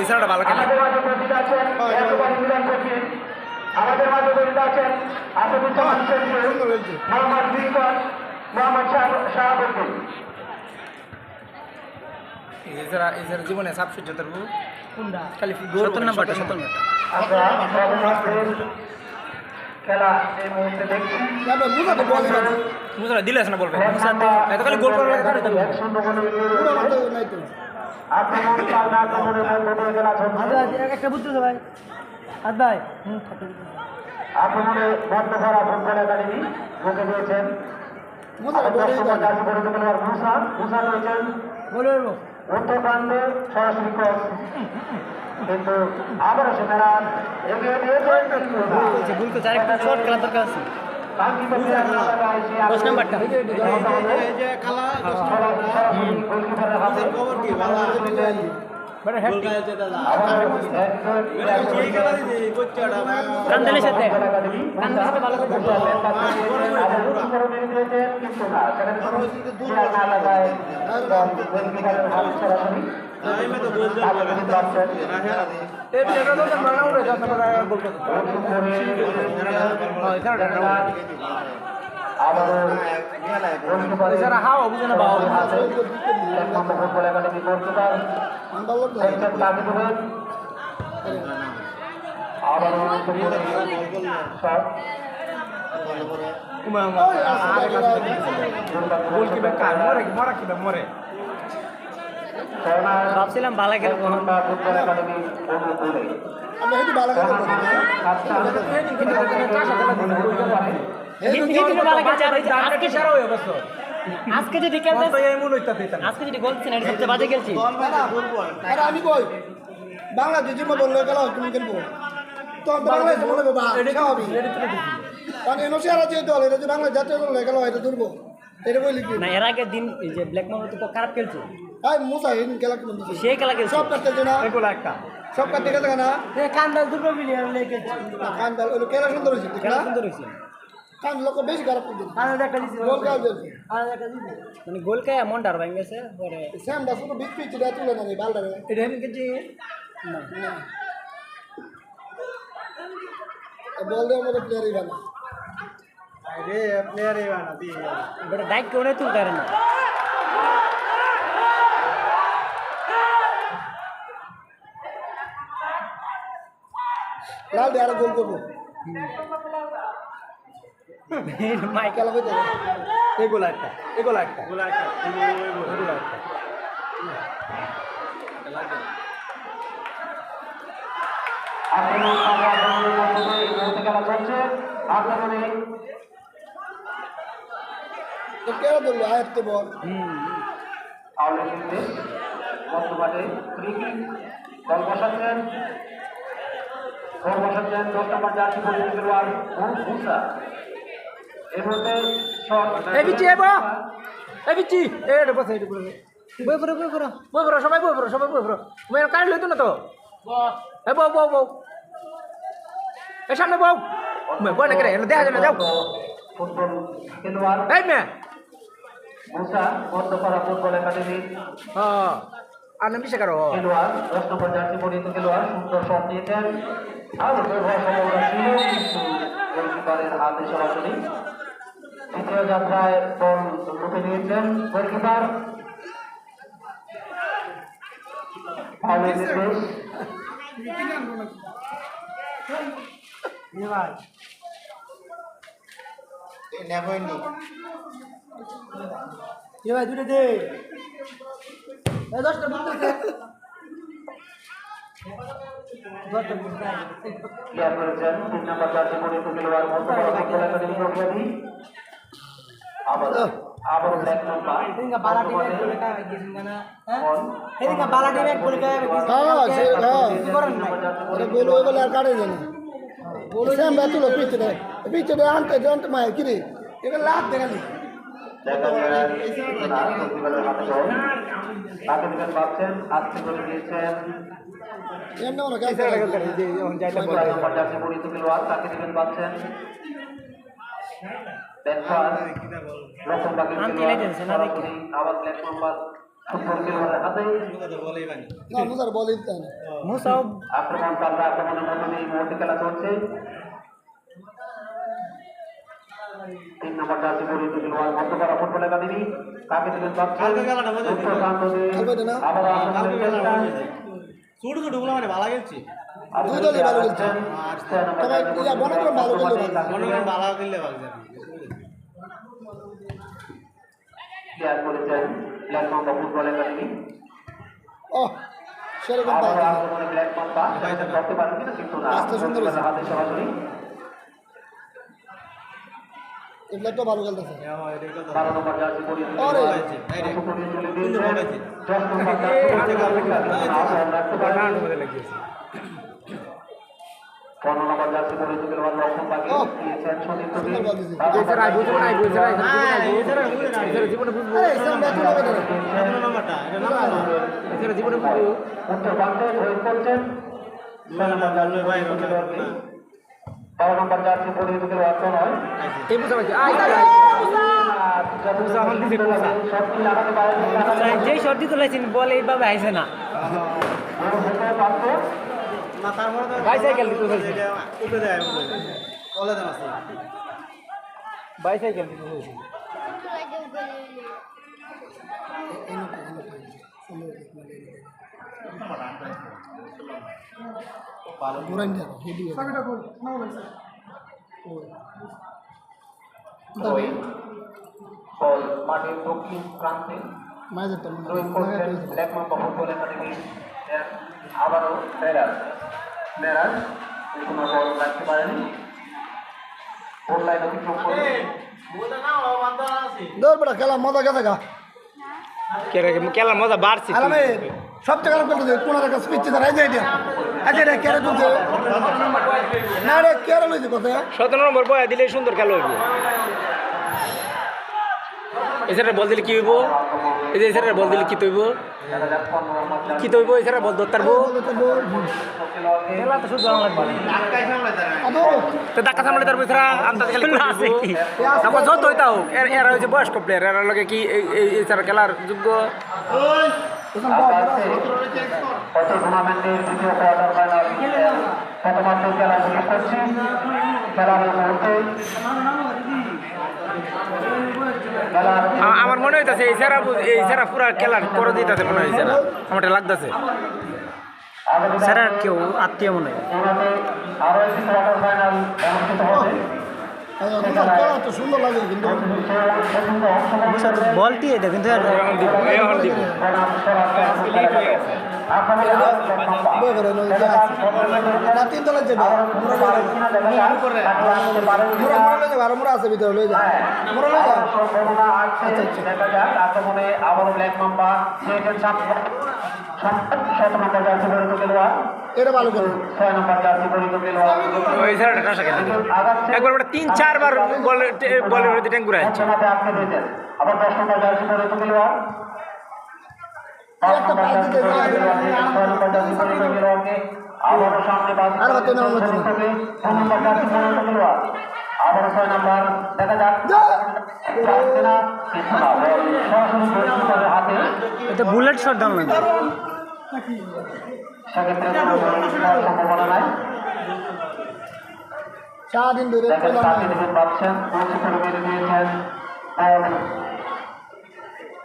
এছাড়াটা ভালো খেলে আমাদের মাঝে উপস্থিত আছেন আসাদুজ্জামান শেখু মোহাম্মদ বিকর মোহাম্মদ শাহাবুদ্দিন এছাড়া এছাড়া জীবনে সাপ সূর্য তার খালি সত্তর নাম্বারটা সত্তর নাম্বারটা। আমরা খেলা এই মুহূর্তে দেখছি। দিলে আছে না বলবে এত খালি গোল করার। আক্রমণ পাল্টা আক্রমণের মধ্য দিয়ে খেলা চলছে একটা বুঝতে ভাই। হাত ভাই। আক্রমণে বন্ধ করা ফুটবল একাডেমি ঢুকে দিয়েছেন মুসা মুসা। মুসা রয়েছেন। বলে উত্তর প্রান্তে সরাসরি ক্রস। কিন্তু আবারও সে তারা এগিয়ে দিয়েছেন কিন্তু না। ভুল তো চার একটা শর্ট খেলা দরকার আছে কাঙ্ক্ষিত প্লেয়ার না থাকায় সে দশ নাম্বারটা সরাসরি কান্দালের সাথে একাডেমি সাথে ভালো করে হ্যাঁ এছাড়া হাওয়া বুঝে না বাবা ভাবছিলাম ভালো খেলব একাডেমি আচ্ছা কিন্তু গোল আজকে সারা হয়ে গেছে আজকে যে খেলতে তো এমন হইতাছে আজকে যেটি গোল দিচ্ছে এটা সবচেয়ে বাজে খেলছি আরে আমি কই? বাংলাদেশ জিম্মা বললে গেল তুমি খেলব। তো বাংলাদেশ বলে বাবা স্বাভাবিক। কারণ এনওসি আর যে দল এটা যে বাংলাদেশ জাতীয় দল গেল এটা দুর্বল এটা বই লিখবি না এর আগের দিন যে ব্ল্যাক মামা তো খারাপ খেলছে। হাই মুসা হিন খেলা দিছে সে খেলা খেলছে। সব কাটতে না। এগুলো একটা। সব কাটতে গেছে না। কান্দাল দুটো মিলিয়ে খেলছে। কান্দাল ওই খেলা সুন্দর হয়েছে খেলা সুন্দর হয়েছে। কান লোক বেশি খারাপ করছে আলাদা একটা দিছে গোল কাজ দিয়েছে আলাদা একটা দিছে মানে গোল খায় মন ডার ভাঙ গেছে পরে স্যাম দাস তো বিগ পিচ এটা তুলে না রে বালটা রে এটা হেন কেজি না বল দেওয়ার মতো প্লেয়ারই ভালো আরে প্লেয়ার এই বানা দি বড় ডাইক কেউ নেই তুলতে পারে না লাল দিয়ে আরও গোল করব মাইক খেলা হইতে এগুলো একটা এগুলো একটা এগুলো একটা এগুলো একটা কেন ধরলো আয়ত্তে বল আউলে কিন্তু বর্তমানে ফ্রি কিক বল বসাচ্ছেন বল বসাচ্ছেন দশ নম্বর জার্সি পরিচিত এই বিচি এবো এই বিচি এই রে বসে এটা বসে। বই পড়ো বই পড়ো। বই পড়ো সবাই বই পড়ো সবাই বই পড়ো। তুমি কারেন্ট লইতো না তো? এই বউ বউ বউ। এই সামনে বউ। বই না করে দেখা না যাও। এই মেয়ে। মুসা বন্ধ ফুটবল হ্যাঁ। আর নাম কিসে কারও? খেলোয়াড় দশ নম্বর জার্সি পরিচিত খেলোয়াড় সুন্দর শট নিয়েছেন। আর সম্ভাবনা ছিল কিন্তু গোলকিপারের হাতে সরাসরি দ্বিতীয় যাত্রায় বল লুটে নিয়েছেন গোলকিপার। দুটো দে। দশটা ক্লিয়ার করেছেন। তিন নম্বর খেলোয়াড় লাভ দেখালি? পাচ্ছেন আজকে করে দিয়েছেন। এমনি মনে টাকা করে যে যখন যাইতে খেলোয়াড় তাকে দিবেন পাচ্ছেন আক্রমণ পাল্টা আক্রমণের মধ্যে এই মুহূর্তে খেলা চলছে তিন নম্বর জার্সি পরিহিত খেলোয়াড় মধ্যপাড়া ফুটবল একাডেমি কাকে পাচ্ছেন? আবার ছোট ছোটগুলো মানে ভালো খেলছে দুই দলই ভালো খেলছে। তবে বনগ্রাম ভালো খেলতে পারে। মনে ভালো খেললে ভালো প্লেয়ার করেছেন ব্ল্যাক মাম্বা ফুটবল একাডেমি। সেরকম করতে পারেন কিন্তু না। হাতে সরাসরি। এগুলো তো ভালো খেলতেছে। নম্বর জীবনে বারো নম্বর জার্সি পরিয়ে খেলোয়াড় নয়। যেই শর্টি তুলেছেন বল এইভাবে আইছে না। বাইসাইকেল দিতে হয়েছে। বাইসাইকেল দিতে হয়েছে। ওই দক্ষিণ প্রান্তে মাঝে তো প্রয়োগ করছেন ব্ল্যাক মাম্বা ফুটবল একাডেমি আবারও মেরাজ মেরাজ কোনো বল রাখতে পারেনি। গোল লাইন অতিক্রম করে দৌড় বেড়া খেলা মজা গেছে গা খেলা মজা বাড়ছে আলামে সবচেয়ে খারাপ খেলতে কোন একটা স্পিচ ধরে যাই দিয়া আচ্ছা রে কেরে তুলছে না রে কেরে লইছে কথা? সতেরো নম্বর বয়া দিলে সুন্দর খেলা এছাড়া বল দিলে কি হইব? এই যে এছাড়া বল দিলে কি তৈব? কি তৈব? এছাড়া বল ধরতে পারব খেলোয়াড়কে খেলা তো শুধু লাগবে আদো তো ডাক্কা সামনে তার এছাড়া আছে তারপর যত হইতাও এর এরা হচ্ছে বয়স্ক প্লেয়ার এরা লগে কি এছাড়া খেলার যোগ্য? ওখান বল কত টুর্নামেন্টের দ্বিতীয় কোয়ার্টার ফাইনাল প্রথমার্ধ খেলা শুরু করছি খেলার এই মুহূর্তে খেলার আ- আমার মনে হইতাছে এই সেরা এই সেরা পুরা খেলার করে দিতেছে মনে হয়েছে না। আমারটা লাগতেছে। সেরা কেউ আত্মীয় মনে হয় বলটি এটা কিন্তু আছে ভিতরে লই যা মোরা লই যা দেখা যাক আক্রমণে আবারও ব্ল্যাক নম্বর এটা ভালো করে একবার ওটা তিন চারবার বল বলের মধ্যে ট্যাঙ্ক ঘুরে যাচ্ছে আর হতে না, খেলোয়াড় আবারও ছয় নম্বর দেখা যাক। এটা বুলেট শট দাম সারাদিন ধরে পাচ্ছেন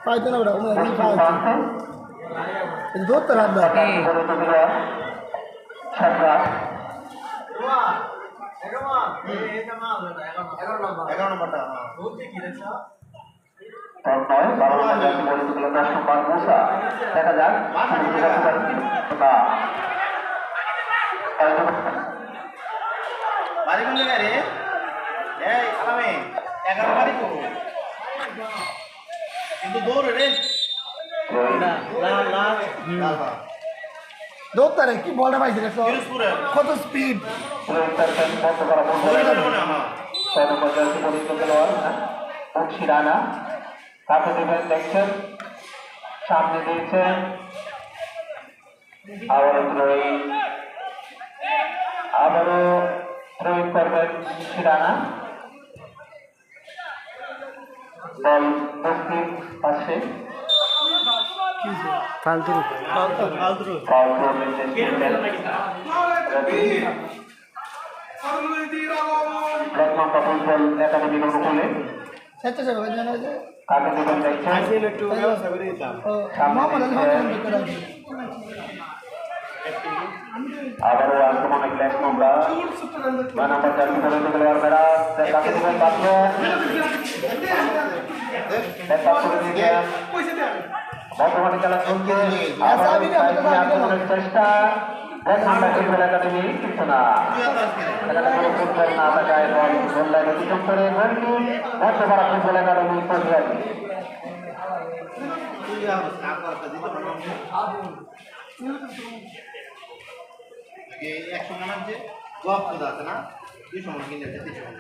পাইতো না ওটা ওমে পশ্চিম ধরতে রাত দা করে তো দিল তন্ময় বারো নম্বর দশ নম্বর মুসা। দেখা যাক না বাড়ি কোন। জায়গায় রে? এই আলামে এগারো বাড়ি তো। কিন্তু দৌড়ে রে। লাল লাল লাল ধরতে রে কি বলটা পাইছে রে কত স্পিড বন্ধ করা বন্ধ আমার। ছয় নম্বর রানা। কাকে দেবেন দেখছেন সামনে দিয়েছেন আবারও ত্রয়ী আবারও প্রয়োগ করবেন শিরানা। বল দক্ষিণ পাশে। ফালতু। ফালতু একাডেমির অনুকূলে স্বেচ্ছাসেবক একটু ব্যবস্থা করে দিতাম আবারও আক্রমণে নম্বর কাকে দেবেন বর্তমানে খেলা চলছে চেষ্টা একশো মানার যে গপ আছে না? দুশো মান কিনে দুশো মান